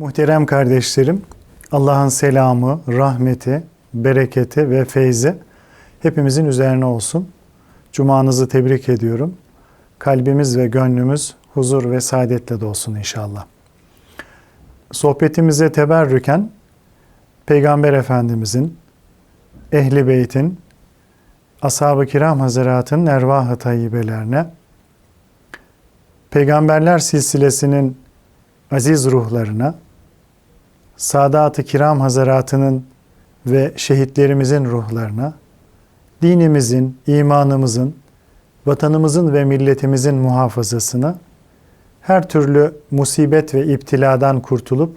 Muhterem kardeşlerim, Allah'ın selamı, rahmeti, bereketi ve feyzi hepimizin üzerine olsun. Cumanızı tebrik ediyorum. Kalbimiz ve gönlümüz huzur ve saadetle dolsun inşallah. Sohbetimize teberrüken Peygamber Efendimizin, Ehli Beyt'in, Ashab-ı Kiram Hazretlerinin ervah-ı tayyibelerine, Peygamberler silsilesinin aziz ruhlarına, Sadat-ı Kiram Hazaratının ve şehitlerimizin ruhlarına, dinimizin, imanımızın, vatanımızın ve milletimizin muhafazasına, her türlü musibet ve iptiladan kurtulup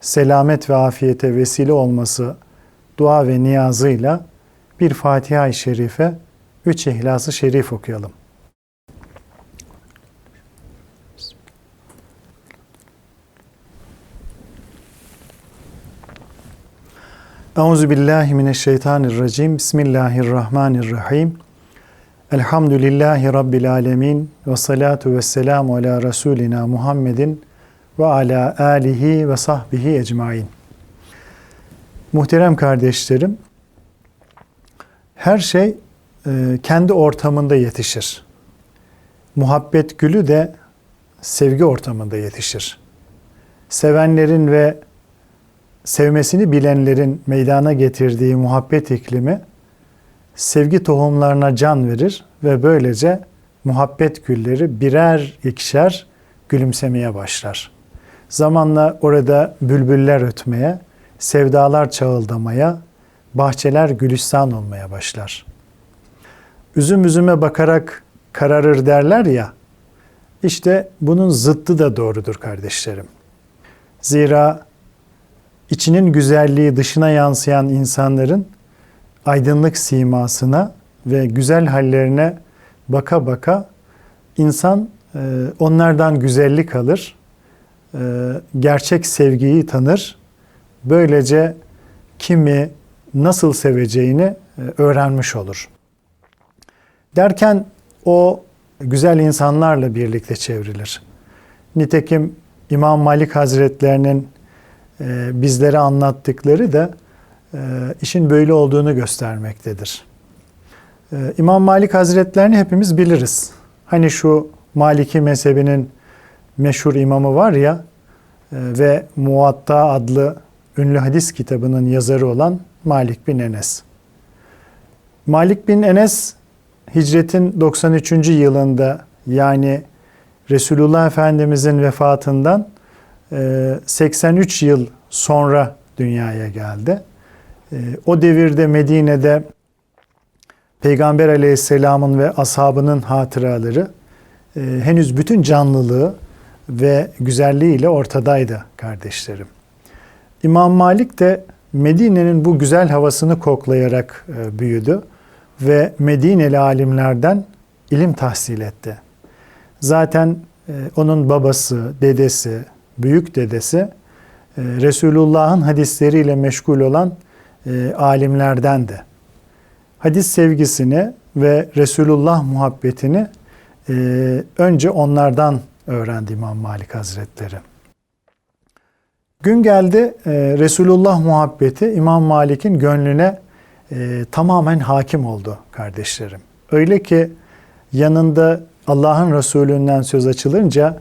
selamet ve afiyete vesile olması dua ve niyazıyla bir Fatiha-i Şerife, üç İhlas-ı Şerif okuyalım. Euzu billahi mineşşeytanirracim. Bismillahirrahmanirrahim. Elhamdülillahi rabbil alamin ve salatu vesselamu ala rasulina Muhammedin ve ala alihi ve sahbihi ecmaîn. Muhterem kardeşlerim, her şey e, kendi ortamında yetişir. Muhabbet gülü de sevgi ortamında yetişir. Sevenlerin ve sevmesini bilenlerin meydana getirdiği muhabbet iklimi sevgi tohumlarına can verir ve böylece muhabbet gülleri birer ikişer gülümsemeye başlar. Zamanla orada bülbüller ötmeye, sevdalar çağıldamaya, bahçeler gülistan olmaya başlar. Üzüm üzüme bakarak kararır derler ya, işte bunun zıttı da doğrudur kardeşlerim. Zira içinin güzelliği dışına yansıyan insanların aydınlık simasına ve güzel hallerine baka baka insan e, onlardan güzellik alır, e, gerçek sevgiyi tanır. Böylece kimi nasıl seveceğini e, öğrenmiş olur. Derken o güzel insanlarla birlikte çevrilir. Nitekim İmam Malik Hazretlerinin bizlere anlattıkları da e, işin böyle olduğunu göstermektedir. E, İmam Malik Hazretlerini hepimiz biliriz. Hani şu Maliki mezhebinin meşhur imamı var ya ve Muatta adlı ünlü hadis kitabının yazarı olan Malik bin Enes. Malik bin Enes hicretin 93. yılında yani Resulullah Efendimizin vefatından 83 yıl sonra dünyaya geldi. O devirde Medine'de Peygamber aleyhisselamın ve ashabının hatıraları henüz bütün canlılığı ve güzelliğiyle ortadaydı kardeşlerim. İmam Malik de Medine'nin bu güzel havasını koklayarak büyüdü ve Medineli alimlerden ilim tahsil etti. Zaten onun babası, dedesi, büyük dedesi e, Resulullah'ın hadisleriyle meşgul olan e, alimlerdendi. Hadis sevgisini ve Resulullah muhabbetini e, önce onlardan öğrendi İmam Malik Hazretleri. Gün geldi Resulullah muhabbeti İmam Malik'in gönlüne tamamen hakim oldu kardeşlerim. Öyle ki yanında Allah'ın Resulü'nden söz açılınca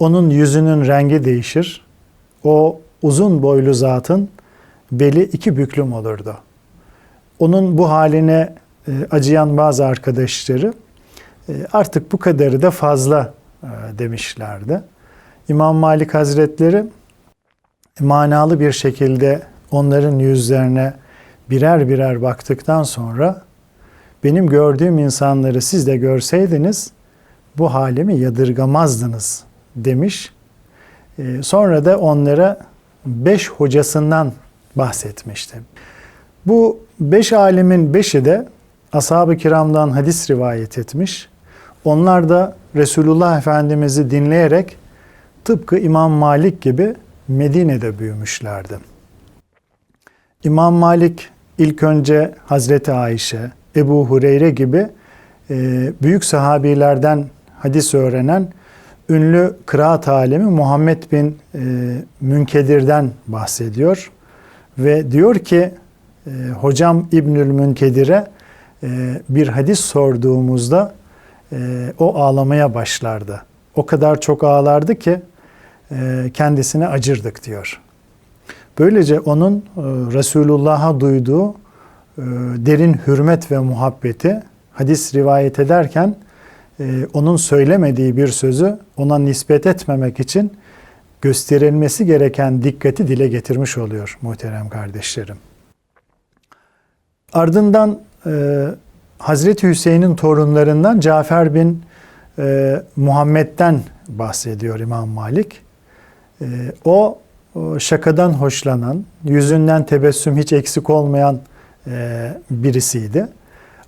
onun yüzünün rengi değişir. O uzun boylu zatın beli iki büklüm olurdu. Onun bu haline e, acıyan bazı arkadaşları e, artık bu kadarı da fazla e, demişlerdi. İmam Malik Hazretleri manalı bir şekilde onların yüzlerine birer birer baktıktan sonra benim gördüğüm insanları siz de görseydiniz bu halimi yadırgamazdınız demiş. Ee, sonra da onlara beş hocasından bahsetmişti. Bu beş alimin beşi de ashab-ı kiramdan hadis rivayet etmiş. Onlar da Resulullah Efendimiz'i dinleyerek tıpkı İmam Malik gibi Medine'de büyümüşlerdi. İmam Malik ilk önce Hazreti Ayşe, Ebu Hureyre gibi e, büyük sahabilerden hadis öğrenen ünlü kıraat alemi Muhammed bin e, Münkedir'den bahsediyor. Ve diyor ki e, hocam İbnül Münkedir'e e, bir hadis sorduğumuzda e, o ağlamaya başlardı. O kadar çok ağlardı ki e, kendisine acırdık diyor. Böylece onun e, Resulullah'a duyduğu e, derin hürmet ve muhabbeti hadis rivayet ederken e, onun söylemediği bir sözü ona nispet etmemek için gösterilmesi gereken dikkati dile getirmiş oluyor muhterem kardeşlerim. Ardından e, Hazreti Hüseyin'in torunlarından Cafer bin e, Muhammed'den bahsediyor İmam Malik. E, o şakadan hoşlanan, yüzünden tebessüm hiç eksik olmayan e, birisiydi.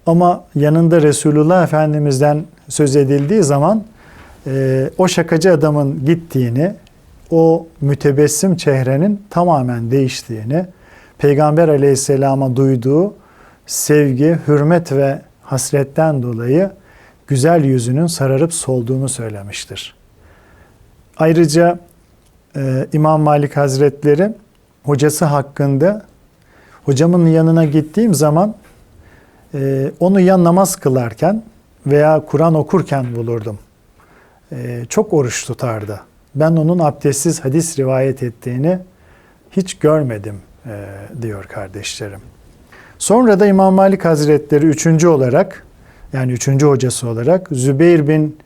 Ama yanında Resulullah Efendimiz'den söz edildiği zaman e, o şakacı adamın gittiğini, o mütebessim çehrenin tamamen değiştiğini, Peygamber aleyhisselama duyduğu sevgi, hürmet ve hasretten dolayı güzel yüzünün sararıp solduğunu söylemiştir. Ayrıca e, İmam Malik Hazretleri hocası hakkında hocamın yanına gittiğim zaman e, onu ya namaz kılarken veya Kur'an okurken bulurdum. E, çok oruç tutardı. Ben onun abdestsiz hadis rivayet ettiğini hiç görmedim e, diyor kardeşlerim. Sonra da İmam Malik Hazretleri üçüncü olarak yani üçüncü hocası olarak Zübeyir bin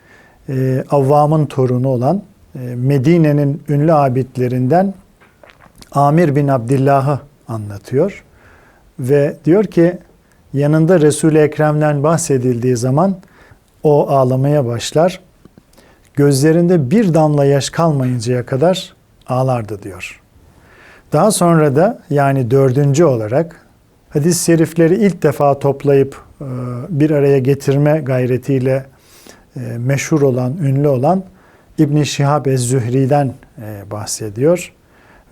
e, Avvam'ın torunu olan e, Medine'nin ünlü abidlerinden Amir bin Abdillah'ı anlatıyor. Ve diyor ki yanında Resul-i Ekrem'den bahsedildiği zaman o ağlamaya başlar. Gözlerinde bir damla yaş kalmayıncaya kadar ağlardı diyor. Daha sonra da yani dördüncü olarak hadis-i şerifleri ilk defa toplayıp e, bir araya getirme gayretiyle e, meşhur olan, ünlü olan İbn Şihab ez-Zühri'den e, bahsediyor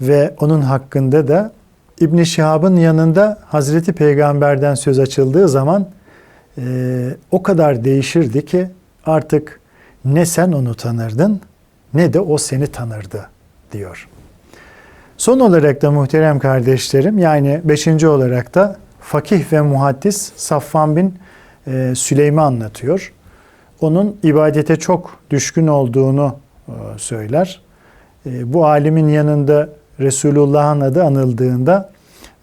ve onun hakkında da İbn Şihab'ın yanında Hazreti Peygamber'den söz açıldığı zaman o kadar değişirdi ki artık ne sen onu tanırdın ne de o seni tanırdı diyor. Son olarak da muhterem kardeşlerim yani beşinci olarak da fakih ve muhaddis Safvan bin e, Süleym'i anlatıyor. Onun ibadete çok düşkün olduğunu e, söyler. E, bu alimin yanında Resulullah'ın adı anıldığında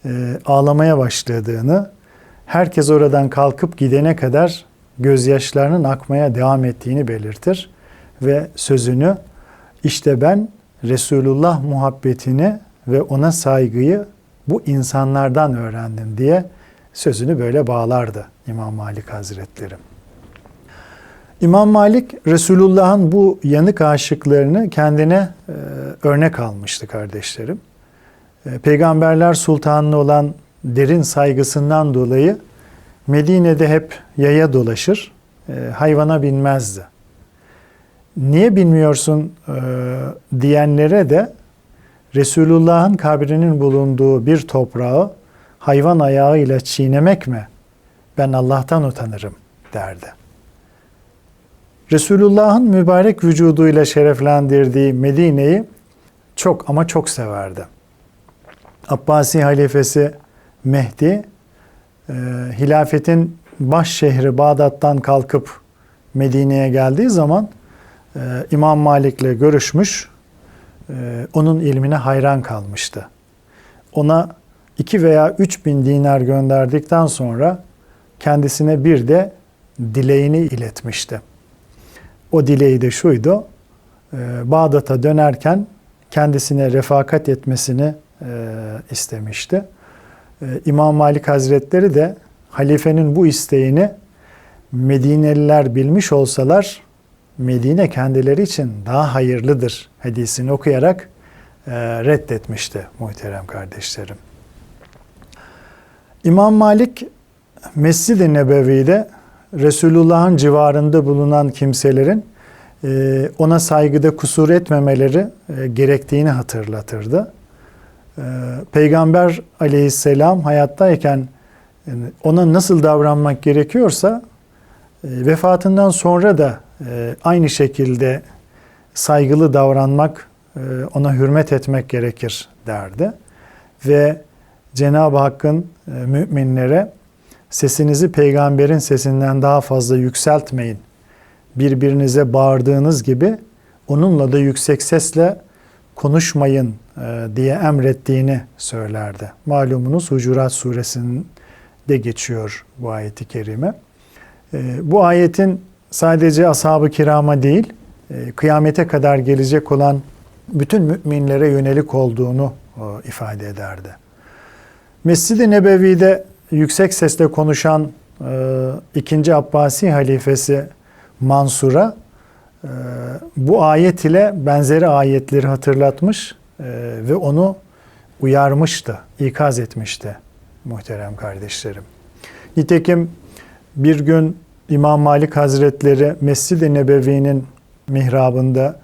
e, ağlamaya başladığını, herkes oradan kalkıp gidene kadar gözyaşlarının akmaya devam ettiğini belirtir ve sözünü işte ben Resulullah muhabbetini ve ona saygıyı bu insanlardan öğrendim diye sözünü böyle bağlardı İmam Malik Hazretleri. İmam Malik Resulullah'ın bu yanık aşıklarını kendine e, örnek almıştı kardeşlerim. E, Peygamberler Sultanı olan derin saygısından dolayı Medine'de hep yaya dolaşır, e, hayvana binmezdi. Niye bilmiyorsun e, diyenlere de Resulullah'ın kabrinin bulunduğu bir toprağı hayvan ayağıyla çiğnemek mi? Ben Allah'tan utanırım derdi. Resulullah'ın mübarek vücuduyla şereflendirdiği Medine'yi çok ama çok severdi. Abbasi halifesi Mehdi, e, hilafetin baş şehri Bağdat'tan kalkıp Medine'ye geldiği zaman e, İmam Malik'le görüşmüş, e, onun ilmine hayran kalmıştı. Ona 2 veya 3 bin dinar gönderdikten sonra kendisine bir de dileğini iletmişti. O dileği de şuydu, e, Bağdat'a dönerken kendisine refakat etmesini e, istemişti. E, İmam Malik Hazretleri de halifenin bu isteğini Medineliler bilmiş olsalar Medine kendileri için daha hayırlıdır hadisini okuyarak reddetmişti muhterem kardeşlerim. İmam Malik Mescid-i Nebevi'de Resulullah'ın civarında bulunan kimselerin e, ona saygıda kusur etmemeleri e, gerektiğini hatırlatırdı. E, Peygamber aleyhisselam hayattayken ona nasıl davranmak gerekiyorsa vefatından sonra da aynı şekilde saygılı davranmak, ona hürmet etmek gerekir derdi. Ve Cenab-ı Hakk'ın müminlere sesinizi peygamberin sesinden daha fazla yükseltmeyin. Birbirinize bağırdığınız gibi onunla da yüksek sesle konuşmayın e, diye emrettiğini söylerdi. Malumunuz Hucurat suresinde geçiyor bu ayeti kerime. E, bu ayetin sadece ashab-ı kirama değil, e, kıyamete kadar gelecek olan bütün müminlere yönelik olduğunu ifade ederdi. Mescid-i Nebevi'de yüksek sesle konuşan ikinci Abbasi halifesi Mansur'a bu ayet ile benzeri ayetleri hatırlatmış ve onu uyarmıştı, ikaz etmişti muhterem kardeşlerim. Nitekim bir gün İmam Malik Hazretleri Mescid-i Nebevi'nin mihrabında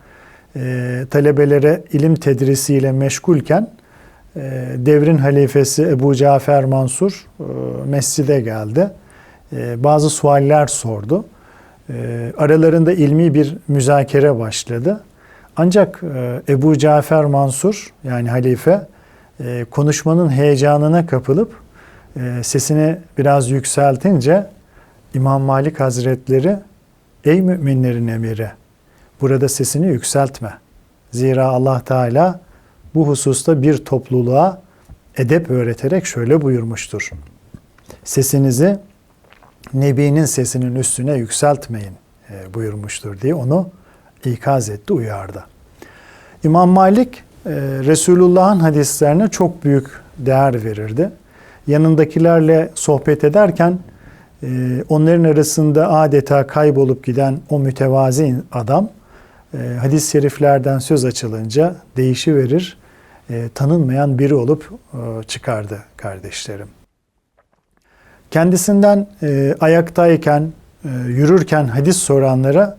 e, talebelere ilim tedrisiyle meşgulken e, devrin halifesi Ebu Cafer Mansur e, mescide geldi. E, bazı sualler sordu. E, aralarında ilmi bir müzakere başladı. Ancak e, Ebu Cafer Mansur yani halife e, konuşmanın heyecanına kapılıp sesini biraz yükseltince İmam Malik Hazretleri ey müminlerin emiri burada sesini yükseltme. Zira Allah Teala bu hususta bir topluluğa edep öğreterek şöyle buyurmuştur. Sesinizi Nebi'nin sesinin üstüne yükseltmeyin e, buyurmuştur diye onu ikaz etti, uyardı. İmam Malik e, Resulullah'ın hadislerine çok büyük değer verirdi. Yanındakilerle sohbet ederken e, onların arasında adeta kaybolup giden o mütevazi adam hadis-i şeriflerden söz açılınca değişi verir, tanınmayan biri olup çıkardı kardeşlerim. Kendisinden e, ayaktayken, e, yürürken hadis soranlara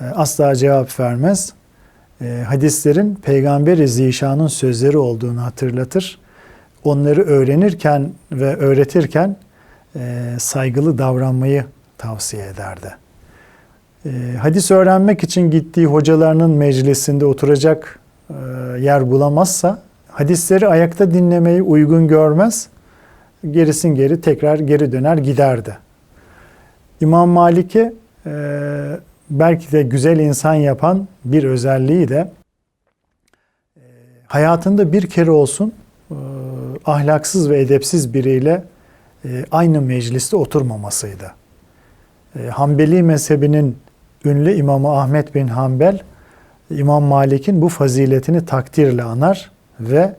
e, asla cevap vermez. E, hadislerin Peygamber-i Zişan'ın sözleri olduğunu hatırlatır. Onları öğrenirken ve öğretirken e, saygılı davranmayı tavsiye ederdi. E, hadis öğrenmek için gittiği hocalarının meclisinde oturacak e, yer bulamazsa hadisleri ayakta dinlemeyi uygun görmez gerisin geri tekrar geri döner giderdi. İmam Malik'i e, belki de güzel insan yapan bir özelliği de e, hayatında bir kere olsun e, ahlaksız ve edepsiz biriyle e, aynı mecliste oturmamasıydı. E, Hanbeli mezhebinin ünlü imamı Ahmet bin Hanbel İmam Malik'in bu faziletini takdirle anar ve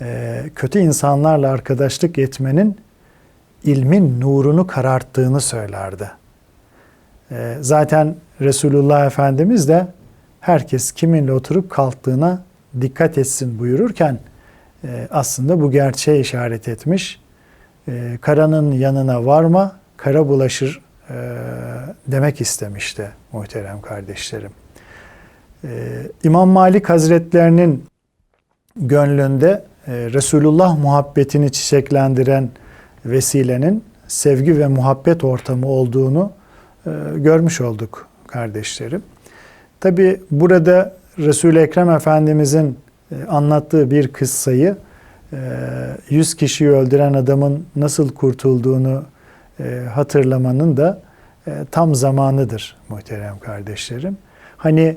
e, kötü insanlarla arkadaşlık etmenin ilmin nurunu kararttığını söylerdi. E, zaten Resulullah Efendimiz de herkes kiminle oturup kalktığına dikkat etsin buyururken e, aslında bu gerçeğe işaret etmiş. Karanın yanına varma, kara bulaşır demek istemişti muhterem kardeşlerim. İmam Malik Hazretlerinin gönlünde e, Resulullah muhabbetini çiçeklendiren vesilenin sevgi ve muhabbet ortamı olduğunu e, görmüş olduk kardeşlerim. Tabi burada Resul-i Ekrem Efendimizin e, anlattığı bir kıssayı 100 kişiyi öldüren adamın nasıl kurtulduğunu hatırlamanın da tam zamanıdır muhterem kardeşlerim. Hani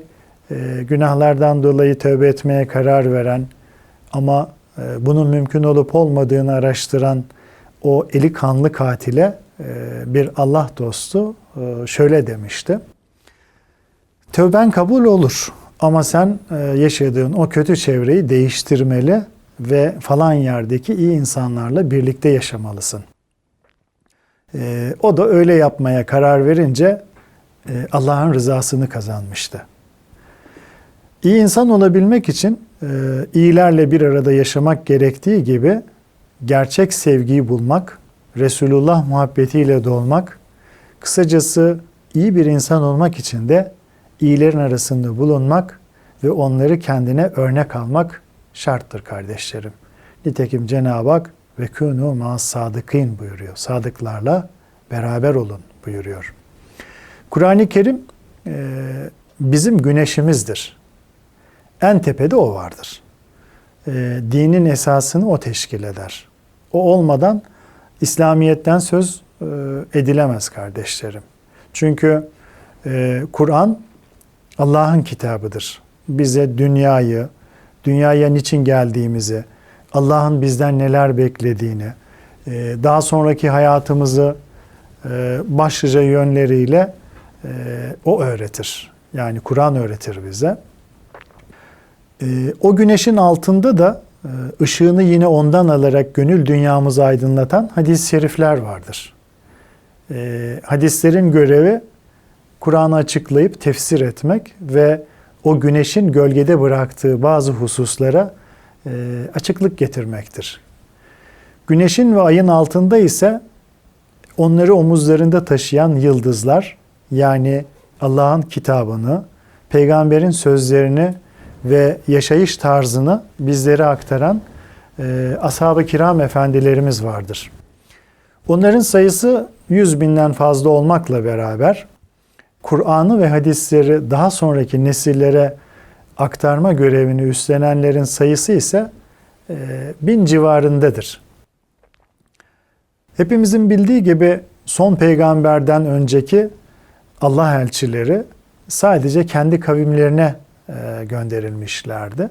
günahlardan dolayı tövbe etmeye karar veren ama ee, bunun mümkün olup olmadığını araştıran o eli kanlı katile e, bir Allah dostu e, şöyle demişti. Tövben kabul olur ama sen e, yaşadığın o kötü çevreyi değiştirmeli ve falan yerdeki iyi insanlarla birlikte yaşamalısın. O da öyle yapmaya karar verince Allah'ın rızasını kazanmıştı. İyi insan olabilmek için e, iyilerle bir arada yaşamak gerektiği gibi gerçek sevgiyi bulmak, Resulullah muhabbetiyle dolmak, kısacası iyi bir insan olmak için de iyilerin arasında bulunmak ve onları kendine örnek almak şarttır kardeşlerim. Nitekim Cenab-ı Hak ve kûnû mâ sadıkîn buyuruyor. Sadıklarla beraber olun buyuruyor. Kur'an-ı Kerim e, bizim güneşimizdir en tepede o vardır. E, dinin esasını o teşkil eder. O olmadan İslamiyet'ten söz e, edilemez kardeşlerim. Çünkü e, Kur'an Allah'ın kitabıdır. Bize dünyayı, dünyaya niçin geldiğimizi, Allah'ın bizden neler beklediğini, e, daha sonraki hayatımızı e, başlıca yönleriyle e, o öğretir. Yani Kur'an öğretir bize. E, o güneşin altında da e, ışığını yine ondan alarak gönül dünyamızı aydınlatan hadis-i şerifler vardır. E, hadislerin görevi Kur'an'ı açıklayıp tefsir etmek ve o güneşin gölgede bıraktığı bazı hususlara e, açıklık getirmektir. Güneşin ve ayın altında ise onları omuzlarında taşıyan yıldızlar yani Allah'ın kitabını, peygamberin sözlerini ve yaşayış tarzını bizlere aktaran e, ashab-ı kiram efendilerimiz vardır. Onların sayısı yüz binden fazla olmakla beraber Kur'an'ı ve hadisleri daha sonraki nesillere aktarma görevini üstlenenlerin sayısı ise e, bin civarındadır. Hepimizin bildiği gibi son peygamberden önceki Allah elçileri sadece kendi kavimlerine gönderilmişlerdi.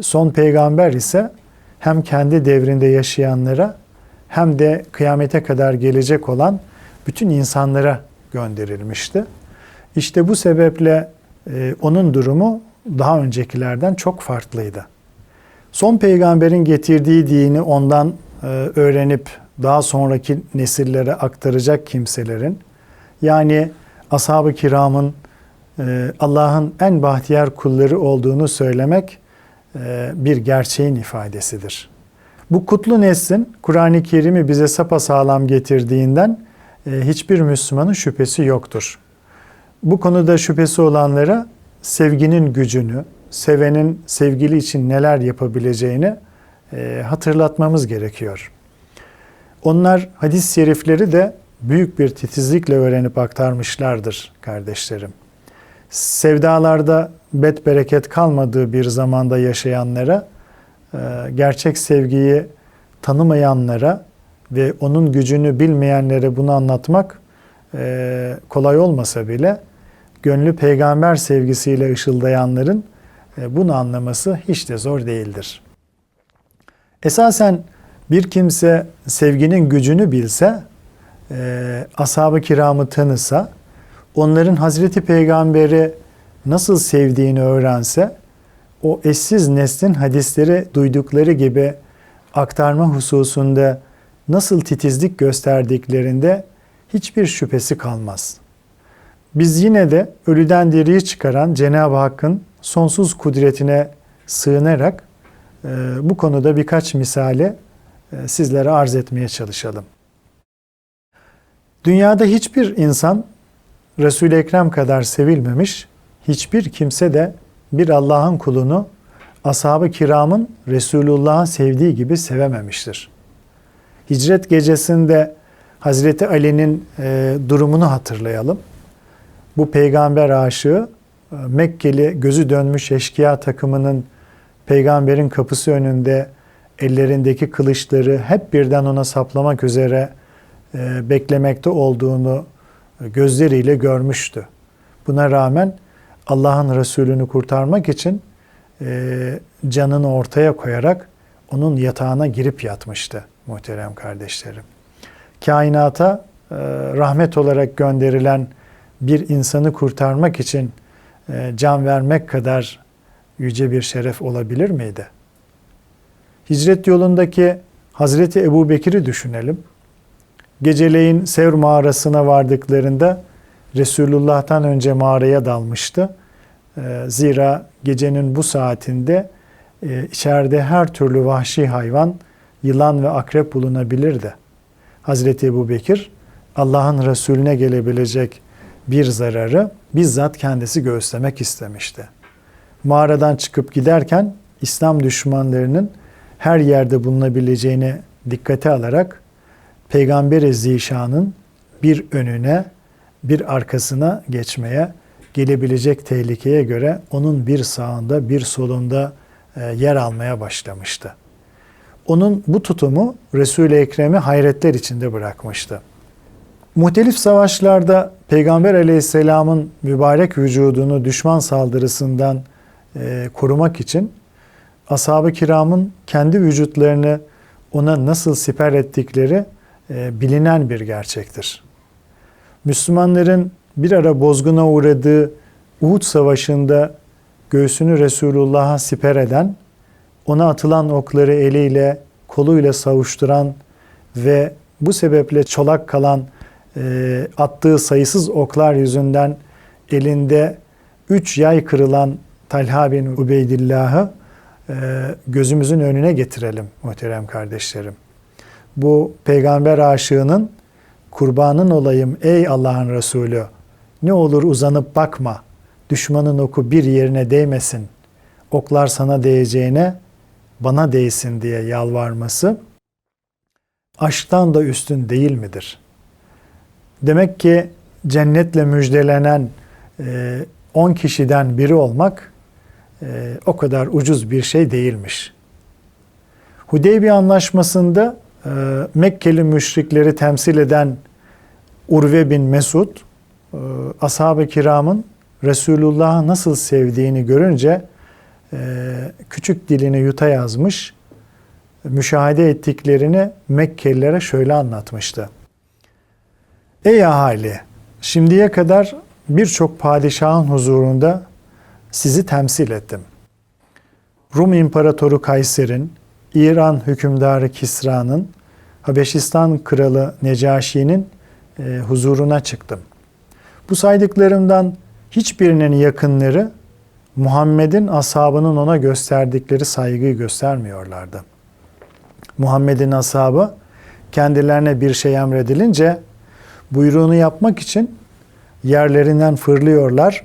Son peygamber ise hem kendi devrinde yaşayanlara hem de kıyamete kadar gelecek olan bütün insanlara gönderilmişti. İşte bu sebeple e, onun durumu daha öncekilerden çok farklıydı. Son peygamberin getirdiği dini ondan e, öğrenip daha sonraki nesillere aktaracak kimselerin yani ashab-ı kiramın e, Allah'ın en bahtiyar kulları olduğunu söylemek e, bir gerçeğin ifadesidir. Bu kutlu neslin Kur'an-ı Kerim'i bize sapasağlam getirdiğinden e, hiçbir Müslümanın şüphesi yoktur. Bu konuda şüphesi olanlara sevginin gücünü, sevenin sevgili için neler yapabileceğini hatırlatmamız gerekiyor. Onlar hadis-i şerifleri de büyük bir titizlikle öğrenip aktarmışlardır kardeşlerim. Sevdalarda bet bereket kalmadığı bir zamanda yaşayanlara, e, gerçek sevgiyi tanımayanlara ve onun gücünü bilmeyenlere bunu anlatmak e, kolay olmasa bile gönlü peygamber sevgisiyle ışıldayanların e, bunu anlaması hiç de zor değildir. Esasen bir kimse sevginin gücünü bilse, ashab-ı kiramı tanısa, onların Hazreti Peygamber'i nasıl sevdiğini öğrense, o eşsiz neslin hadisleri duydukları gibi aktarma hususunda nasıl titizlik gösterdiklerinde hiçbir şüphesi kalmaz. Biz yine de ölüden diriyi çıkaran Cenab-ı Hakk'ın sonsuz kudretine sığınarak e, bu konuda birkaç misale sizlere arz etmeye çalışalım. Dünyada hiçbir insan Resul-i Ekrem kadar sevilmemiş, hiçbir kimse de bir Allah'ın kulunu ashab-ı kiramın Resulullah'ı sevdiği gibi sevememiştir. Hicret gecesinde Hazreti Ali'nin e, durumunu hatırlayalım. Bu peygamber aşığı e, Mekkeli gözü dönmüş eşkıya takımının peygamberin kapısı önünde ellerindeki kılıçları hep birden ona saplamak üzere e, beklemekte olduğunu gözleriyle görmüştü. Buna rağmen Allah'ın Resulünü kurtarmak için e, canını ortaya koyarak onun yatağına girip yatmıştı muhterem kardeşlerim. Kainata e, rahmet olarak gönderilen bir insanı kurtarmak için e, can vermek kadar yüce bir şeref olabilir miydi? Hicret yolundaki Hazreti Ebu Bekir'i düşünelim. Geceleyin Sevr mağarasına vardıklarında Resulullah'tan önce mağaraya dalmıştı. Ee, zira gecenin bu saatinde e, içeride her türlü vahşi hayvan, yılan ve akrep bulunabilirdi. Hazreti Ebu Bekir Allah'ın Resulüne gelebilecek bir zararı bizzat kendisi göğüslemek istemişti. Mağaradan çıkıp giderken İslam düşmanlarının her yerde bulunabileceğini dikkate alarak Peygamber-i Zişan'ın bir önüne bir arkasına geçmeye gelebilecek tehlikeye göre onun bir sağında bir solunda e, yer almaya başlamıştı. Onun bu tutumu Resul-i Ekrem'i hayretler içinde bırakmıştı. Muhtelif savaşlarda Peygamber aleyhisselamın mübarek vücudunu düşman saldırısından e, korumak için ashab-ı kiramın kendi vücutlarını ona nasıl siper ettikleri e, bilinen bir gerçektir. Müslümanların bir ara bozguna uğradığı Uhud Savaşı'nda göğsünü Resulullah'a siper eden, ona atılan okları eliyle, koluyla savuşturan ve bu sebeple çolak kalan e, attığı sayısız oklar yüzünden elinde üç yay kırılan Talha bin Ubeydillah'ı e, gözümüzün önüne getirelim muhterem kardeşlerim. Bu peygamber aşığının kurbanın olayım ey Allah'ın Resulü. Ne olur uzanıp bakma. Düşmanın oku bir yerine değmesin. Oklar sana değeceğine bana değsin diye yalvarması aşktan da üstün değil midir? Demek ki cennetle müjdelenen 10 e, kişiden biri olmak e, o kadar ucuz bir şey değilmiş. Hudeybiye Anlaşması'nda e, Mekkeli müşrikleri temsil eden Urve bin Mesud, e, ashab-ı kiramın Resulullah'ı nasıl sevdiğini görünce e, küçük dilini yuta yazmış, müşahede ettiklerini Mekkelilere şöyle anlatmıştı. Ey ahali! Şimdiye kadar birçok padişahın huzurunda sizi temsil ettim. Rum İmparatoru Kayser'in, İran hükümdarı Kisra'nın, Habeşistan kralı Necaşi'nin e, huzuruna çıktım. Bu saydıklarımdan hiçbirinin yakınları Muhammed'in ashabının ona gösterdikleri saygıyı göstermiyorlardı. Muhammed'in ashabı kendilerine bir şey emredilince buyruğunu yapmak için yerlerinden fırlıyorlar.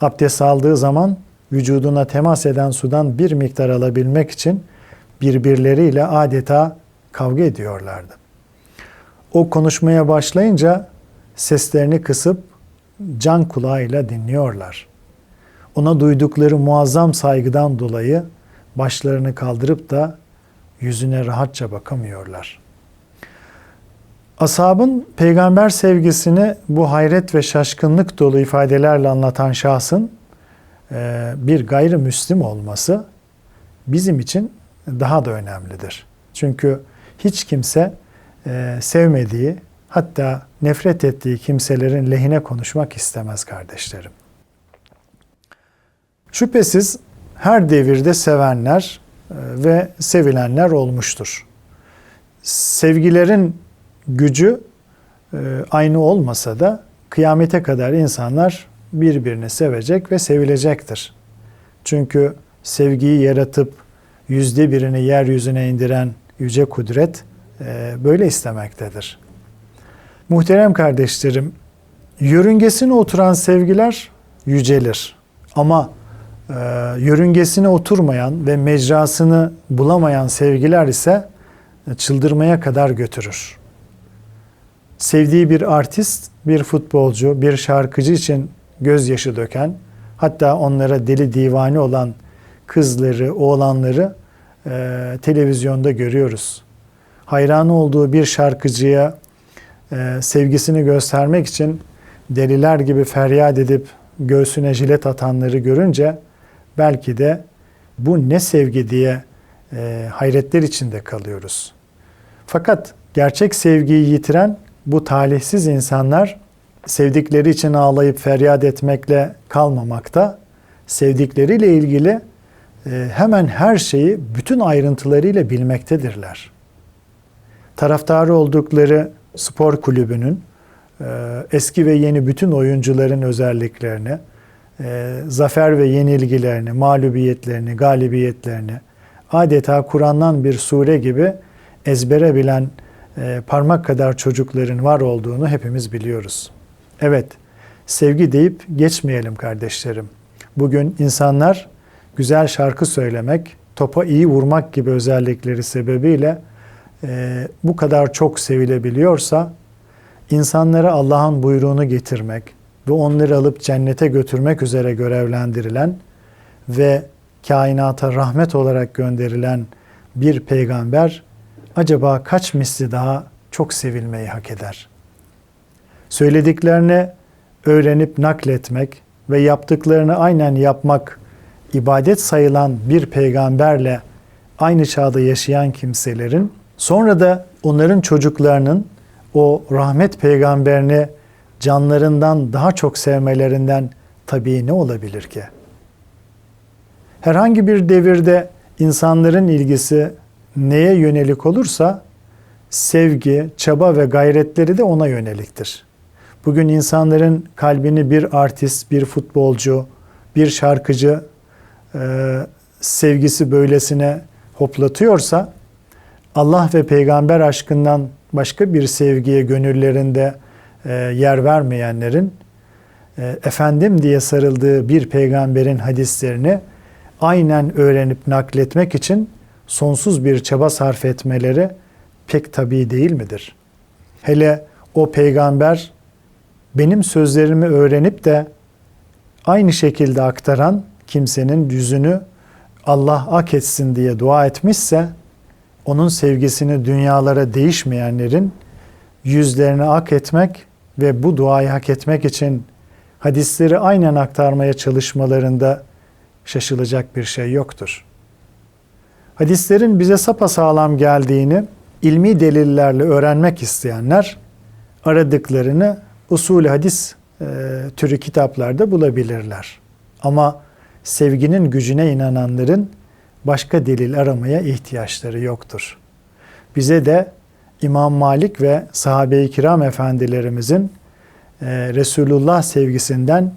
Abdest aldığı zaman vücuduna temas eden sudan bir miktar alabilmek için birbirleriyle adeta kavga ediyorlardı. O konuşmaya başlayınca seslerini kısıp can kulağıyla dinliyorlar. Ona duydukları muazzam saygıdan dolayı başlarını kaldırıp da yüzüne rahatça bakamıyorlar. Asabın peygamber sevgisini bu hayret ve şaşkınlık dolu ifadelerle anlatan şahsın bir gayrimüslim olması bizim için daha da önemlidir. Çünkü hiç kimse e, sevmediği hatta nefret ettiği kimselerin lehine konuşmak istemez kardeşlerim. Şüphesiz her devirde sevenler e, ve sevilenler olmuştur. Sevgilerin gücü e, aynı olmasa da kıyamete kadar insanlar birbirini sevecek ve sevilecektir. Çünkü sevgiyi yaratıp yüzde birini yeryüzüne indiren yüce kudret e, böyle istemektedir. Muhterem kardeşlerim, yörüngesine oturan sevgiler yücelir. Ama e, yörüngesine oturmayan ve mecrasını bulamayan sevgiler ise çıldırmaya kadar götürür. Sevdiği bir artist, bir futbolcu, bir şarkıcı için gözyaşı döken, hatta onlara deli divane olan kızları, oğlanları e, televizyonda görüyoruz. Hayranı olduğu bir şarkıcıya e, sevgisini göstermek için deliler gibi feryat edip göğsüne jilet atanları görünce belki de bu ne sevgi diye e, hayretler içinde kalıyoruz. Fakat gerçek sevgiyi yitiren bu talihsiz insanlar sevdikleri için ağlayıp feryat etmekle kalmamakta, sevdikleriyle ilgili hemen her şeyi bütün ayrıntılarıyla bilmektedirler. Taraftarı oldukları spor kulübünün e, eski ve yeni bütün oyuncuların özelliklerini, e, zafer ve yenilgilerini, mağlubiyetlerini, galibiyetlerini adeta Kur'an'dan bir sure gibi ezbere bilen parmak kadar çocukların var olduğunu hepimiz biliyoruz. Evet, sevgi deyip geçmeyelim kardeşlerim. Bugün insanlar güzel şarkı söylemek, topa iyi vurmak gibi özellikleri sebebiyle e, bu kadar çok sevilebiliyorsa insanlara Allah'ın buyruğunu getirmek, ve onları alıp cennete götürmek üzere görevlendirilen ve kainata rahmet olarak gönderilen bir peygamber acaba kaç misli daha çok sevilmeyi hak eder? Söylediklerini öğrenip nakletmek ve yaptıklarını aynen yapmak ibadet sayılan bir peygamberle aynı çağda yaşayan kimselerin sonra da onların çocuklarının o rahmet peygamberini canlarından daha çok sevmelerinden tabii ne olabilir ki? Herhangi bir devirde insanların ilgisi neye yönelik olursa sevgi, çaba ve gayretleri de ona yöneliktir. Bugün insanların kalbini bir artist, bir futbolcu, bir şarkıcı e, sevgisi böylesine hoplatıyorsa Allah ve peygamber aşkından başka bir sevgiye gönüllerinde e, yer vermeyenlerin e, efendim diye sarıldığı bir peygamberin hadislerini aynen öğrenip nakletmek için sonsuz bir çaba sarf etmeleri pek tabii değil midir? Hele o peygamber benim sözlerimi öğrenip de aynı şekilde aktaran kimsenin yüzünü Allah ak etsin diye dua etmişse onun sevgisini dünyalara değişmeyenlerin yüzlerini ak etmek ve bu duayı hak etmek için hadisleri aynen aktarmaya çalışmalarında şaşılacak bir şey yoktur. Hadislerin bize sapasağlam geldiğini ilmi delillerle öğrenmek isteyenler aradıklarını usul hadis e, türü kitaplarda bulabilirler. Ama sevginin gücüne inananların başka delil aramaya ihtiyaçları yoktur. Bize de İmam Malik ve sahabe-i kiram efendilerimizin e, Resulullah sevgisinden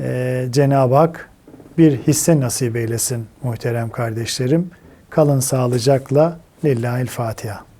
e, Cenab-ı Hak bir hisse nasip eylesin muhterem kardeşlerim. Kalın sağlıcakla. Lillahil Fatiha.